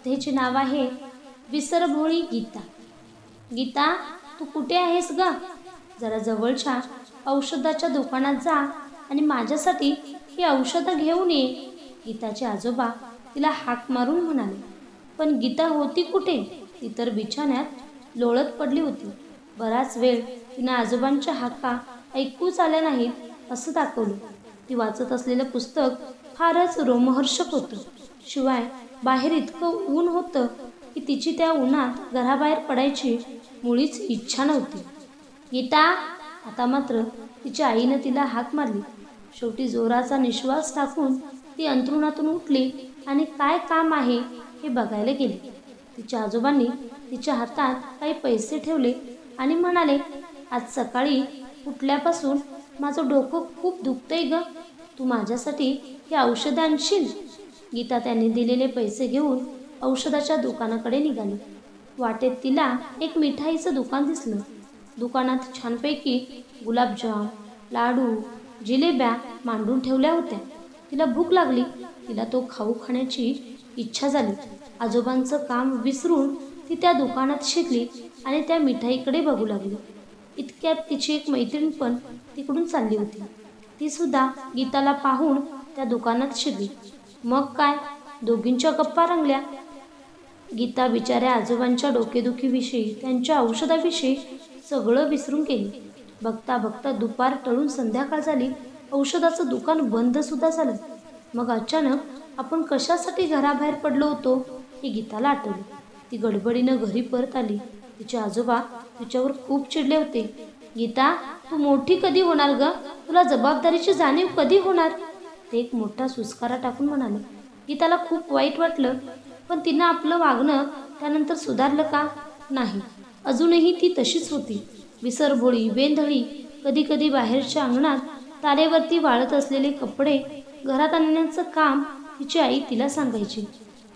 कथेचे नाव आहे विसरभोळी गीता. गीता तू कुठे आहेस ग? जरा जवळच्या औषधाच्या दुकानात जा आणि माझ्यासाठी ही औषधं घेऊन ये. गीताचे आजोबा तिला हाक मारून म्हणाले पण गीता होती कुठे? ती तर बिछाण्यात लोळत पडली होती. बराच वेळ तिनं आजोबांच्या हाका ऐकूच आल्या नाहीत असं दाखवलं. ती वाचत असलेलं पुस्तक फारच रोमहर्षक होतं. शिवाय बाहेर इतकं ऊन होतं की तिची त्या उन्हात घराबाहेर पडायची मुळीच इच्छा नव्हती. गीता आता मात्र तिच्या आईनं तिला हाक मारली. शेवटी जोराचा निश्वास टाकून ती अंथरुणातून उठली आणि काय काम आहे हे बघायला गेली. तिच्या आजोबांनी तिच्या हातात काही पैसे ठेवले आणि म्हणाले आज सकाळी उठल्यापासून माझं डोकं खूप दुखतंय ग. तू माझ्यासाठी हे औषधं आणशील? गीता त्यांनी दिलेले पैसे घेऊन औषधाच्या दुकानाकडे निघाली. वाटेत तिला एक मिठाईचं दुकान दिसलं. दुकानात छानपैकी गुलाबजाम लाडू जिलेब्या मांडून ठेवल्या होत्या. तिला भूक लागली. तिला तो खाऊ खाण्याची इच्छा झाली. आजोबांचं काम विसरून ती त्या दुकानात शिकली आणि त्या मिठाईकडे बघू लागली. इतक्यात तिची एक मैत्रीण पण तिकडून चालली होती. ती सुद्धा गीताला पाहून त्या दुकानात शिरली. मग काय? दोघींच्या गप्पा रंगल्या. गीता बिचाऱ्या आजोबांच्या डोकेदुखीविषयी त्यांच्या औषधाविषयी सगळं विसरून गेली. बघता बघता दुपार टळून संध्याकाळ झाली. औषधाचं दुकान बंद सुद्धा झालं. मग अचानक आपण कशासाठी घराबाहेर पडलो होतो हे गीताला आठवलं. ती गडबडीनं घरी परत आली. तिचे आजोबा तिच्यावर खूप चिडले होते. गीता तू मोठी कधी होणार ग? तुला जबाबदारीची जाणीव कधी होणार? ते एक मोठा सुस्कारा टाकून म्हणाले गीताला खूप वाईट वाटलं पण तिनं आपलं वागणं त्यानंतर सुधारलं का? नाही. अजूनही ती तशीच होती. विसरभोळी वेंधळी कधी कधी बाहेरच्या अंगणात तारेवरती वाळत असलेले कपडे घरात आणण्याचं काम तिची आई तिला सांगायची.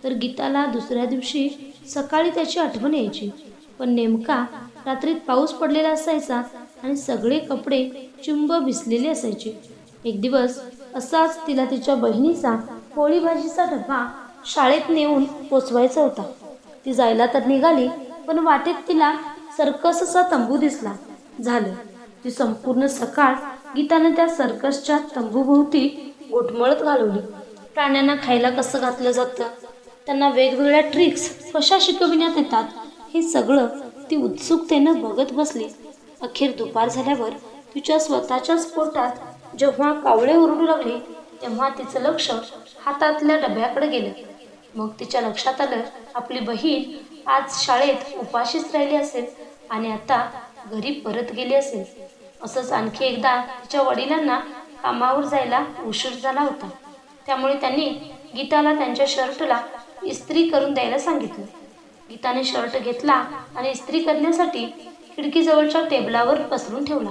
तर गीताला दुसऱ्या दिवशी सकाळी त्याची आठवण यायची. पण नेमका रात्रीत पाऊस पडलेला असायचा आणि सगळे कपडे चुंब भिसलेले असायचे. एक दिवस असाच तिला तिच्या बहिणीचा पोळी भाजीचा डबा शाळेत नेऊन पोचवायचा होता. ती जायला तर निघाली पण वाटेत तिला सर्कसचा तंबू दिसला. झालं. ती संपूर्ण सकाळ गीतानं त्या सर्कसच्या तंबूभोवती गोठमळत घालवली. प्राण्यांना खायला कसं घातलं जातं? त्यांना वेगवेगळ्या ट्रिक्स कशा शिकविण्यात येतात? हे सगळं ती उत्सुकतेनं बघत बसली. अखेर दुपार झाल्यावर तिच्या स्वतःच्याच पोटात जेव्हा कावळे ओरडू लागले तेव्हा तिचं लक्ष हातातल्या डब्याकडे गेलं. मग तिच्या लक्षात आलं आपली बहीण आज शाळेत उपाशीच राहिली असेल आणि आता घरी परत गेली असेल. असंच आणखी एकदा तिच्या वडिलांना कामावर जायला उशीर झाला होता. त्यामुळे त्यांनी गीताला त्यांच्या शर्टला इस्त्री करून द्यायला सांगितलं. गीताने शर्ट घेतला आणि इस्त्री करण्यासाठी खिडकीजवळच्या टेबलावर पसरून ठेवला.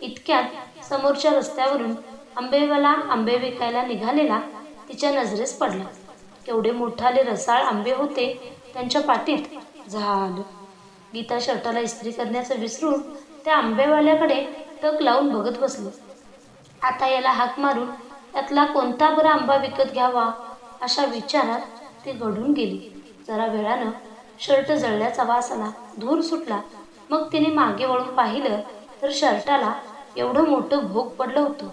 इतक्यात समोरच्या रस्त्यावरून आंबेवाला आंबे विकायला निघालेला तिच्या नजरेस पडला. एवढे मोठाले रसाळ आंबे होते त्यांच्या पाठीत. झालं. गीता शर्टाला इस्त्री करण्याचं विसरून त्या आंबेवाल्याकडे टक लावून बघत बसलो. आता याला हाक मारून त्यातला कोणता बरा आंबा विकत घ्यावा अशा विचारात ती घडून गेली. जरा वेळानं शर्ट जळल्याचा वास आला धूर सुटला. मग तिने मागे वळून पाहिलं तर शर्टाला एवढं मोठं भोग पडलं होतं.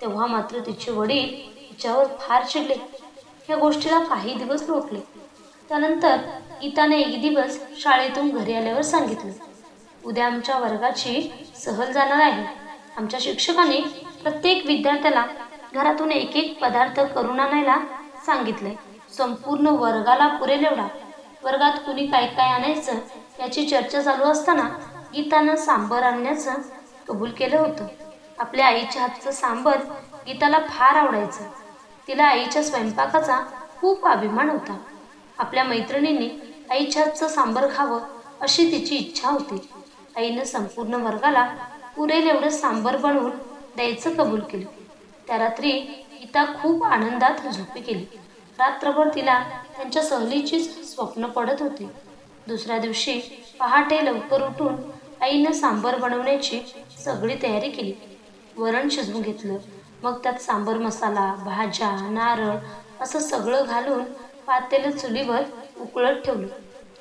तेव्हा मात्र तिचे वडील तिच्यावर फार चिडले. या गोष्टीला काही दिवस लोटले त्यानंतर गीताने एक दिवस शाळेतून घरी आल्यावर सांगितलं उद्या आमच्या वर्गाची सहल जाणार आहे. आमच्या शिक्षकाने प्रत्येक विद्यार्थ्याला घरातून एक एक पदार्थ करून आणायला सांगितले संपूर्ण वर्गाला पुरेल एवढा वर्गात कुणी काय काय आणायचं याची चर्चा चालू असताना गीतानं सांबर आणण्याचं कबूल केलं होतं. आपल्या आईच्या हातचं सांबर गीताला फार आवडायचं. तिला आईच्या स्वयंपाकाचा खूप अभिमान होता. आपल्या मैत्रिणींनी आईच्या हातचं सांबर खावं अशी तिची इच्छा होती. आईनं संपूर्ण वर्गाला पुरेल एवढं सांबर बनवून द्यायचं कबूल केलं. त्या रात्री गीता खूप आनंदात झोपी केली रात्रभर तिला त्यांच्या सहलीचीच स्वप्न पडत होती. दुसऱ्या दिवशी पहाटे लवकर उठून आईनं सांबर बनवण्याची सगळी तयारी केली. वरण शिजवून घेतलं. मग त्यात सांबर मसाला भाज्या नारळ असं सगळं घालून पातेलं चुलीवर उकळत ठेवलं.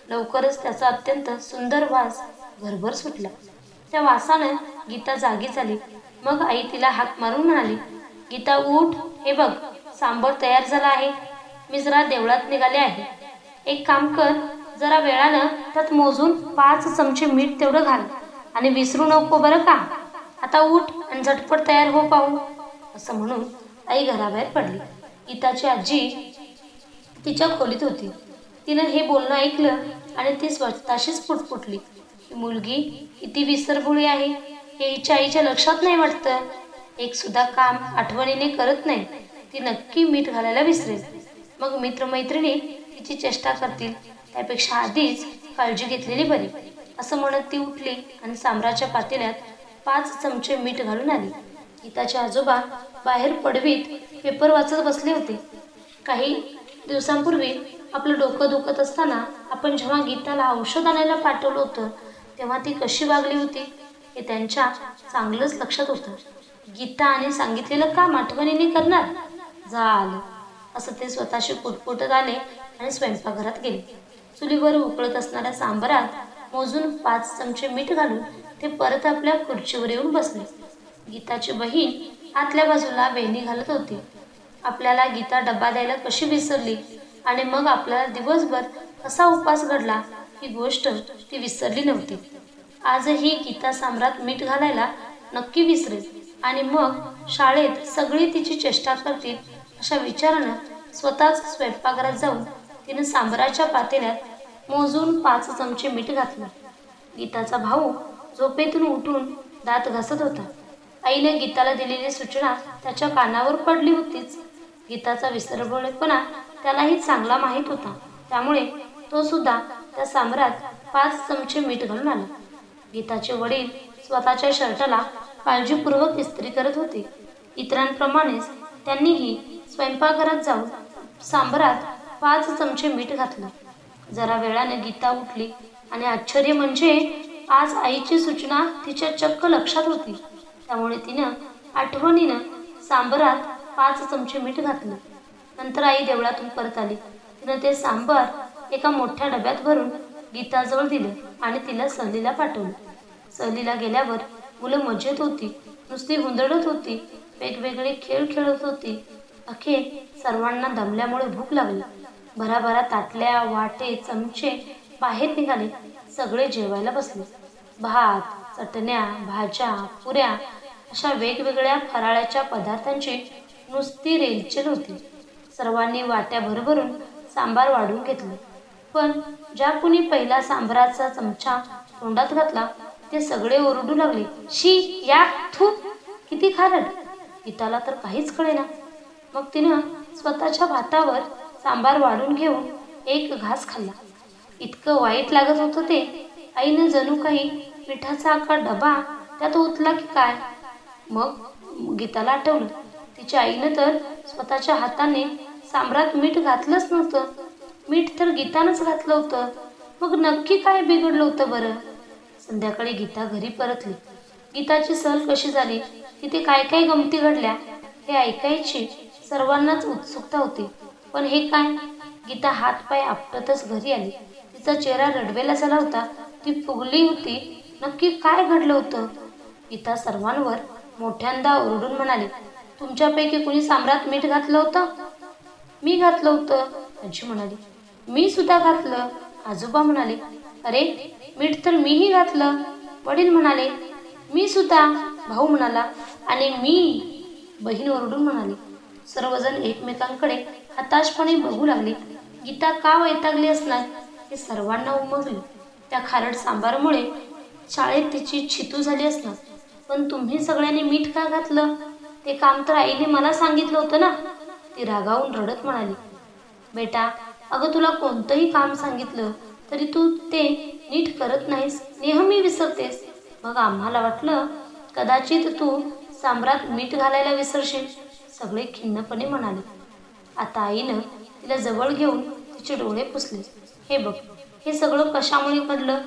लवकरच त्याचा अत्यंत सुंदर वास घरभर सुटला. त्या वासानं गीता जागी झाली. मग आई तिला हाक मारून म्हणाली गीता उठ. हे बघ सांबर तयार झाला आहे. मी जरा देवळात निघाले आहे. एक काम कर जरा वेळानं त्यात मोजून पाच चमचे मीठ तेवढं घाल आणि विसरू नको बरं का. आता उठ आणि झटपट तयार हो पाहू असं म्हणून आई घराबाहेर पडली. गीताची आजी तिच्या खोलीत होती. तिनं हे बोलणं ऐकलं आणि ती स्वतःशीच फुटफुटली ही मुलगी किती विसरभोळी आहे. हे हिच्या आईच्या लक्षात नाही वाटतं. एक सुद्धा काम आठवणीने करत नाही. ती नक्की मीठ घालायला विसरेल. मग मित्रमैत्रिणी तिची चेष्टा करतील. त्यापेक्षा आधीच काळजी घेतलेली बरी. असं म्हणत ती उठली आणि साम्राच्या पातेल्यात पाच चमचे मीठ घालून आली. गीताचे आजोबा बाहेर पडवीत पेपर वाचत बसले होते. काही दिवसांपूर्वी आपलं डोकं दुखत असताना आपण जेव्हा गीताला औषध आणायला पाठवलं होतं तेव्हा ती कशी वागली होती हे त्यांच्या चांगलंच लक्षात होतं. गीता आणि सांगितलेलं काम आठवणीने करणार? झालं. असं ते स्वतःशी पुटपुटत आले आणि स्वयंपाकघरात गेले. चुलीवर उकळत असणाऱ्या सांबारात मोजून पाच चमचे मीठ घालून ते परत आपल्या खुर्चीवर येऊन बसले. गीताची बहीण आतल्या बाजूला वेणी घालत होती. आपल्याला गीता डब्बा द्यायला कशी विसरली? आणि मग आपल्याला दिवसभर कसा उपास घडला? ही गोष्ट ती विसरली नव्हती. आजही गीता साम्रात मीठ घालायला नक्की विसरेल. आणि मग शाळेत सगळी तिची चेष्टा करतील अशा विचारानं स्वतःच स्वयंपाकघरात जाऊन तिनं सांबराच्या पातेल्यात मोजून पाच चमचे मीठ घातलं. गीताचा भाऊ झोपेतून उठून दात घासत होता. आईने गीताला दिलेली सूचना त्याच्या कानावर पडली होतीच. गीताचा विसरभोळेपणा त्यालाही चांगला माहीत होता. त्यामुळे तो सुद्धा त्या साम्रात पाच चमचे मीठ घालून आला. गीताचे वडील स्वतःच्या शर्टाला काळजीपूर्वक इस्त्री करत होते. इतरांप्रमाणेच त्यांनीही स्वयंपाकघरात जाऊन सांबरात पाच चमचे मीठ घातलं. जरा वेळाने गीता उठली आणि आश्चर्य म्हणजे आज आईची सूचना तिच्या चक्क लक्षात होती. त्यामुळे तिनं आठवणीनं सांबरात पाच चमचे मीठ घातलं. नंतर आई देवळातून परत आली. तिनं ते सांबार एका मोठ्या डब्यात भरून गीताजवळ दिलं आणि तिला सहलीला पाठवलं. सहलीला गेल्यावर मुलं मजेत होती नुसती हुंदडत होती वेगवेगळे खेळ खेळत होती. अखेर सर्वांना दमल्यामुळे भूक लागली. भराभरा ताटल्या वाटे चमचे बाहेर निघाले. सगळे जेवायला बसले. भात चटण्या भाज्या पुऱ्या अशा वेगवेगळ्या फराळाच्या पदार्थांची नुसती रेलचेल होती. सर्वांनी वाट्या भरभरून सांबार वाढून घेतलं. पण ज्या कुणी पहिला सांबाराचा चमचा तोंडात घातला ते सगळे ओरडू लागले शी या थू किती खारट. गीताला तर काहीच कळेना. मग तिनं स्वतःच्या भातावर सांबार वाढून घेऊन एक घास खाल्ला. इतकं वाईट लागत होतं ते. आईनं जणू काही पिठाचा आकार डबा त्यात ओतला की काय? मग गीताला आठवलं. तिच्या आईनं तर स्वतःच्या हाताने सांबरात मीठ घातलंच नव्हतं. मीठ तर गीतानंच घातलं होतं. मग नक्की काय बिघडलं होतं बरं? संध्याकाळी गीता घरी परतली. गीताची सहल कशी झाली? तिथे काय काय गमती घडल्या? हे ऐकायची सर्वांनाच उत्सुकता होती. पण हे काय? गीता हातपाय आपटतच घरी आली. तिचा चेहरा रडवेला झाला होता. ती फुगली होती. नक्की काय घडलं होतं? गीता सर्वांवर मोठ्यांदा ओरडून म्हणाली तुमच्यापैकी कुणी साम्रात मीठ घातलं होतं? मी घातलं होतं आजी म्हणाली. मी सुद्धा घातलं आजोबा म्हणाले. अरे मीठ तर मीही घातलं. वडील म्हणाले. मी सुद्धा भाऊ म्हणाला. आणि मी बहीण ओरडून म्हणाली. सर्वजण एकमेकांकडे हताशपणे बघू लागले. गीता का वैतागली असणार? हे सर्वांना उमगले. त्या खारट सांबारमुळे शाळेत तिची छितू झाली असणार. पण तुम्ही सगळ्यांनी मीठ का घातलं? ते काम तर आईने मला सांगितलं होतं ना. ती रागावून रडत म्हणाली. बेटा अगं तुला कोणतंही काम सांगितलं तरी तू ते नीट करत नाहीस. नेहमी विसरतेस. मग आम्हाला वाटलं कदाचित तू सांबरात मीठ घालायला विसरशील. सगळे खिन्नपणे म्हणाले. आता आईनं तिला जवळ घेऊन तिचे डोळे पुसले. हे बघ हे सगळं कशामुळे घडलं?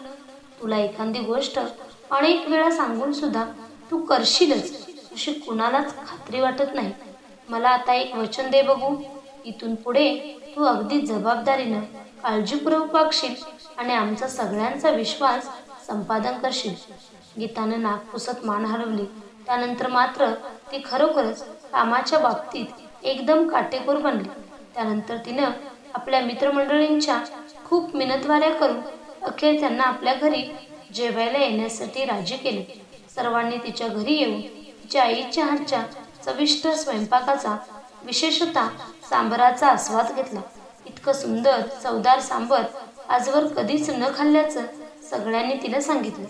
तुला एखादी गोष्ट अनेक वेळा सांगून सुद्धा तू करशीलच अशी कुणालाच खात्री वाटत नाही. मला आता एक वचन दे बघू. इथून पुढे तू अगदी जबाबदारीनं काळजीपूर्वक वागशील आणि आमचा सगळ्यांचा विश्वास संपादन करशील. गीतानं नागपुसत मान हलवली. त्यानंतर मात्र ती खरोखरच कामाच्या बाबतीत एकदम काटेकोर बनली. त्यानंतर तिनं आपल्या मित्रमंडळींच्या खूप मिनतवाऱ्या करून अखेर त्यांना आपल्या घरी जेवायला येण्यासाठी राजी केले. सर्वांनी तिच्या घरी येऊन तिच्या आईच्या हातच्या चविष्ट स्वयंपाकाचा विशेषतः सांबराचा आस्वाद घेतला. इतकं सुंदर चवदार सांबर आजवर कधीच न खाल्ल्याचं सगळ्यांनी तिला सांगितलं.